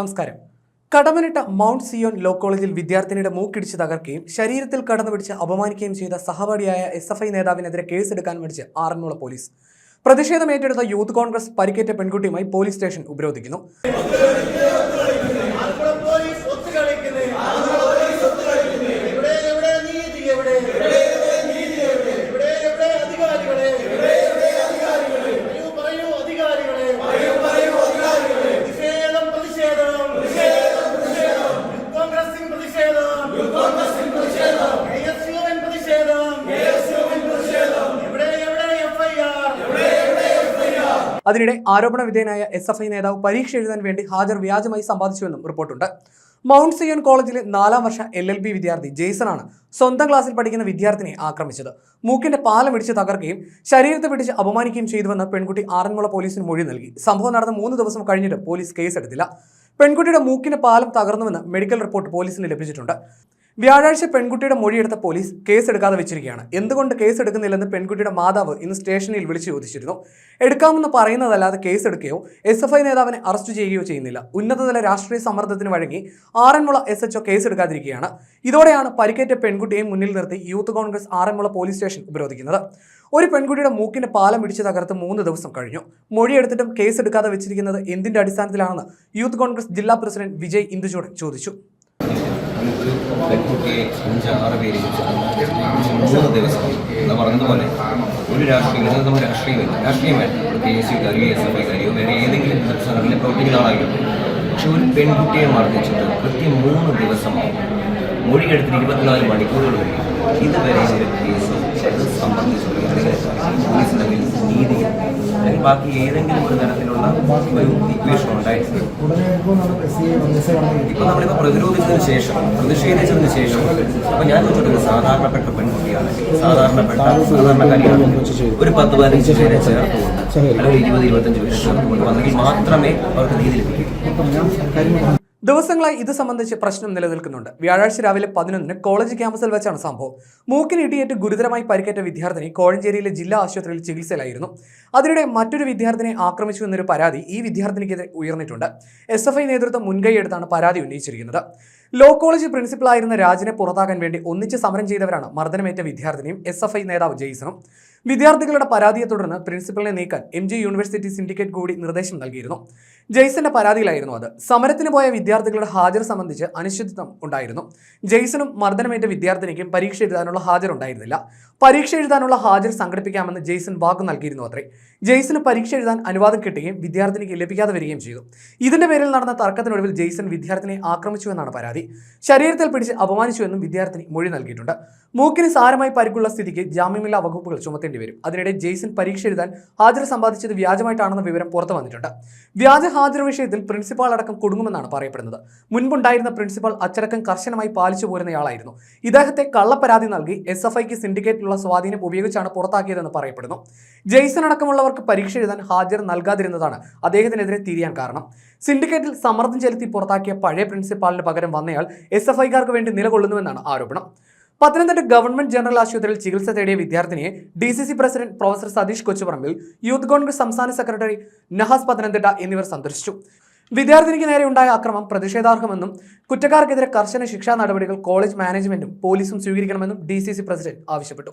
നമസ്കാരം. Kadammanitta mount Zion law കോളേജിൽ വിദ്യാർത്ഥിനിയുടെ മൂക്കിടിച്ച് തകർക്കുകയും ശരീരത്തിൽ കടന്നു പിടിച്ച് അപമാനിക്കുകയും ചെയ്ത സഹപാഠിയായ എസ് എഫ് ഐ നേതാവിനെതിരെ കേസെടുക്കാൻ മടിച്ച് ആറന്മുള പോലീസ്. പ്രതിഷേധം ഏറ്റെടുത്ത യൂത്ത് കോൺഗ്രസ് പരിക്കേറ്റ പെൺകുട്ടിയുമായി പോലീസ് സ്റ്റേഷൻ ഉപരോധിക്കുന്നു. അതിനിടെ ആരോപണ വിധേയനായ എസ് എഫ് ഐ നേതാവ് പരീക്ഷ എഴുതാൻ വേണ്ടി ഹാജർ വ്യാജമായി സമ്പാദിച്ചുവെന്നും റിപ്പോർട്ടുണ്ട്. മൗണ്ട് സിയോൺ കോളേജിലെ നാലാം വർഷ എൽ എൽ ബി വിദ്യാർത്ഥി ജെയ്സണാണ് സ്വന്തം ക്ലാസ്സിൽ പഠിക്കുന്ന വിദ്യാർത്ഥിനിയെ ആക്രമിച്ചത്. മൂക്കിന്റെ പാലം ഇടിച്ച് തകർക്കുകയും ശരീരത്തെ പിടിച്ച് അപമാനിക്കുകയും ചെയ്തുവെന്ന് പെൺകുട്ടി ആറന്മുള പോലീസിന് മൊഴി നൽകി. സംഭവം നടന്ന മൂന്ന് ദിവസം കഴിഞ്ഞിട്ട് പോലീസ് കേസെടുത്തില്ല. പെൺകുട്ടിയുടെ മൂക്കിന്റെ പാലം തകർന്നുവെന്ന് മെഡിക്കൽ റിപ്പോർട്ട് പോലീസിന് ലഭിച്ചിട്ടുണ്ട്. വ്യാഴാഴ്ച പെൺകുട്ടിയുടെ മൊഴിയെടുത്ത പോലീസ് കേസെടുക്കാതെ വെച്ചിരിക്കുകയാണ്. എന്തുകൊണ്ട് കേസെടുക്കുന്നില്ലെന്ന് പെൺകുട്ടിയുടെ മാതാവ് ഇന്ന് സ്റ്റേഷനിൽ വിളിച്ചു ചോദിച്ചിരുന്നു. എടുക്കാമെന്ന് പറയുന്നതല്ലാതെ കേസെടുക്കുകയോ എസ് എഫ് ഐ നേതാവിനെ അറസ്റ്റ് ചെയ്യുകയോ ചെയ്യുന്നില്ല. ഉന്നതതല രാഷ്ട്രീയ സമ്മർദ്ദത്തിന് വഴങ്ങി ആറന്മുള എസ് എച്ച് ഒ കേസെടുക്കാതിരിക്കുകയാണ്. ഇതോടെയാണ് പരിക്കേറ്റ പെൺകുട്ടിയെ മുന്നിൽ നിർത്തി youth Congress Aranmula police station ഉപരോധിക്കുന്നത്. ഒരു പെൺകുട്ടിയുടെ മൂക്കിന് പാലം ഇടിച്ച് തകർത്ത് മൂന്ന് ദിവസം കഴിഞ്ഞു. മൊഴിയെടുത്തിട്ടും കേസെടുക്കാതെ വെച്ചിരിക്കുന്നത് എന്തിന്റെ അടിസ്ഥാനത്തിലാണെന്ന് യൂത്ത് കോൺഗ്രസ് ജില്ലാ പ്രസിഡന്റ് വിജയ് ഇന്ദുചൂടൻ ചോദിച്ചു. പെൺകുട്ടിയെ അഞ്ച് ആറ് പേര് മൂന്ന് ദിവസം എന്ന് പറഞ്ഞതുപോലെ ഒരു രാഷ്ട്രീയം ഇത് നമ്മൾ രാഷ്ട്രീയമല്ല. രാഷ്ട്രീയമല്ല കെ എസ് യു കാര്യോ എസ് എഫ് ഐ കാര്യോ വേറെ ഏതെങ്കിലും സംഘടനയിൽ പ്രവർത്തിക്കുന്ന ആളായിരുന്നു പക്ഷെ ഒരു പെൺകുട്ടിയെ മർദ്ദിച്ചിട്ട് കൃത്യം മൂന്ന് ദിവസം മൊഴിയെടുത്തിന് ഇരുപത്തിനാല് മണിക്കൂറുകൾ കഴിയും. ഇതുവരെ ബാക്കി ഏതെങ്കിലും ഒരു തരത്തിലുള്ള ഒരു ഇക്വേഷൻ ഉണ്ടായിട്ടുണ്ട് ഇപ്പൊ നമ്മളിപ്പോ പ്രതിരോധിച്ചതിന് ശേഷം പ്രതിഷേധിച്ചതിന് ശേഷം അപ്പൊ ഞാൻ ചോദിച്ചിട്ടുണ്ട് സാധാരണപ്പെട്ട പെൺകുട്ടിയാണ് സാധാരണപ്പെട്ട സാധാരണക്കാരിയാണ്. ഒരു പത്ത് പതിനഞ്ച് പേരെ ചേർത്തുകൊണ്ട് അല്ലെങ്കിൽ ഇരുപത് ഇരുപത്തഞ്ച് പേരെ ചേർത്തുകൊണ്ട് വന്നെങ്കിൽ മാത്രമേ അവർക്ക് നീതി ലഭിക്കൂ. ദിവസങ്ങളായി ഇത് സംബന്ധിച്ച് പ്രശ്നം നിലനിൽക്കുന്നുണ്ട്. വ്യാഴാഴ്ച രാവിലെ പതിനൊന്നിന് കോളേജ് ക്യാമ്പസിൽ വെച്ചാണ് സംഭവം. മൂക്കിന് ഇടിയേറ്റ് ഗുരുതരമായി പരിക്കേറ്റ വിദ്യാർത്ഥിനി കോഴഞ്ചേരിയിലെ ജില്ലാ ആശുപത്രിയിൽ ചികിത്സയിലായിരുന്നു. അതിനിടെ മറ്റൊരു വിദ്യാർത്ഥിനെ ആക്രമിച്ചു എന്നൊരു പരാതി ഈ വിദ്യാർത്ഥിനിക്കെതിരെ ഉയർന്നിട്ടുണ്ട്. എസ് എഫ് ഐ നേതൃത്വം മുൻകൈയെടുത്താണ് പരാതി ഉന്നയിച്ചിരിക്കുന്നത്. ലോ കോളേജ് പ്രിൻസിപ്പളായിരുന്ന രാജിനെ പുറത്താക്കാൻ വേണ്ടി ഒന്നിച്ച് സമരം ചെയ്തവരാണ് മർദ്ദനമേറ്റ വിദ്യാർത്ഥിനിയും എസ് എഫ് ഐ നേതാവ് ജെയ്സണും. വിദ്യാർത്ഥികളുടെ പരാതിയെ തുടർന്ന് പ്രിൻസിപ്പലിനെ നീക്കാൻ എം ജി യൂണിവേഴ്സിറ്റി സിൻഡിക്കേറ്റ് കൂടി നിർദ്ദേശം നൽകിയിരുന്നു. ജെയ്സന്റെ പരാതിയിലായിരുന്നു അത്. സമരത്തിന് പോയ വിദ്യാർത്ഥികളുടെ ഹാജർ സംബന്ധിച്ച് അനിശ്ചിതത്വം ഉണ്ടായിരുന്നു. ജെയ്സനും മർദ്ദനമേറ്റ വിദ്യാർത്ഥിനിക്കും പരീക്ഷ എഴുതാനുള്ള ഹാജർ ഉണ്ടായിരുന്നില്ല പരീക്ഷ എഴുതാനുള്ള ഹാജർ സംഘടിപ്പിക്കാമെന്ന് ജെയ്സൺ വാക്ക് നൽകിയിരുന്നു അത്രേ. ജെയ്സന് പരീക്ഷ എഴുതാൻ അനുവാദം കിട്ടുകയും വിദ്യാർത്ഥിനിക്ക് ലഭിക്കാതെ വരികയും ചെയ്തു. ഇതിന്റെ പേരിൽ നടന്ന തർക്കത്തിനൊടുവിൽ ജെയ്സൺ വിദ്യാർത്ഥിനിയെ ആക്രമിച്ചുവെന്നാണ് പരാതി. ശരീരത്തിൽ പിടിച്ച് അപമാനിച്ചുവെന്നും വിദ്യാർത്ഥിനി മൊഴി നൽകിയിട്ടുണ്ട്. മൂക്കിന് സാരമായി പരിക്കുള്ള സ്ഥിതിക്ക് ജാമ്യമില്ലാ വകുപ്പുകൾ ചുമത്തേണ്ടി വരും. അതിനിടെ ജെയ്സൺ പരീക്ഷ എഴുതാൻ ഹാജർ സമ്പാദിച്ചത് വ്യാജമായിട്ടാണെന്ന വിവരം പുറത്തു വന്നിട്ടുണ്ട്. വ്യാജ ഹാജർ വിഷയത്തിൽ പ്രിൻസിപ്പാൾ അടക്കം കുടുങ്ങുമെന്നാണ് പറയപ്പെടുന്നത്. മുൻപുണ്ടായിരുന്ന പ്രിൻസിപ്പാൾ അച്ചടക്കം കർശനമായി പാലിച്ചു പോരുന്നയാളായിരുന്നു. ഇദ്ദേഹത്തെ കള്ളപ്പരാതി നൽകി എസ് എഫ് ഐക്ക് സിൻഡിക്കേറ്റിലുള്ള സ്വാധീനം ഉപയോഗിച്ചാണ് പുറത്താക്കിയതെന്ന് പറയപ്പെടുന്നു. ജെയ്സൺ അടക്കമുള്ളവർക്ക് പരീക്ഷ എഴുതാൻ ഹാജർ നൽകാതിരുന്നതാണ് അദ്ദേഹത്തിനെതിരെ തിരിയാൻ കാരണം. സിൻഡിക്കേറ്റിൽ സമ്മർദ്ദം ചെലുത്തി പുറത്താക്കിയ പഴയ പ്രിൻസിപ്പാളിന് പകരം വന്നയാൾ എസ് എഫ് ഐക്കാർക്ക് വേണ്ടി നിലകൊള്ളുന്നുവെന്നാണ് ആരോപണം. പത്തനംതിട്ട ഗവൺമെന്റ് ജനറൽ ആശുപത്രിയിൽ ചികിത്സ തേടിയ വിദ്യാർത്ഥിനിയെ D C C president professor Satheesh Kochuparambil youth Congress സംസ്ഥാന സെക്രട്ടറി നഹാസ് പത്തനംതിട്ട എന്നിവർ സന്ദർശിച്ചു. വിദ്യാർത്ഥിനിക്ക് നേരെ ഉണ്ടായ അക്രമം പ്രതിഷേധാർഹമെന്നും കുറ്റക്കാർക്കെതിരെ കർശന ശിക്ഷാ നടപടികൾ കോളേജ് മാനേജ്മെന്റും പോലീസും സ്വീകരിക്കണമെന്നും ഡി പ്രസിഡന്റ് ആവശ്യപ്പെട്ടു.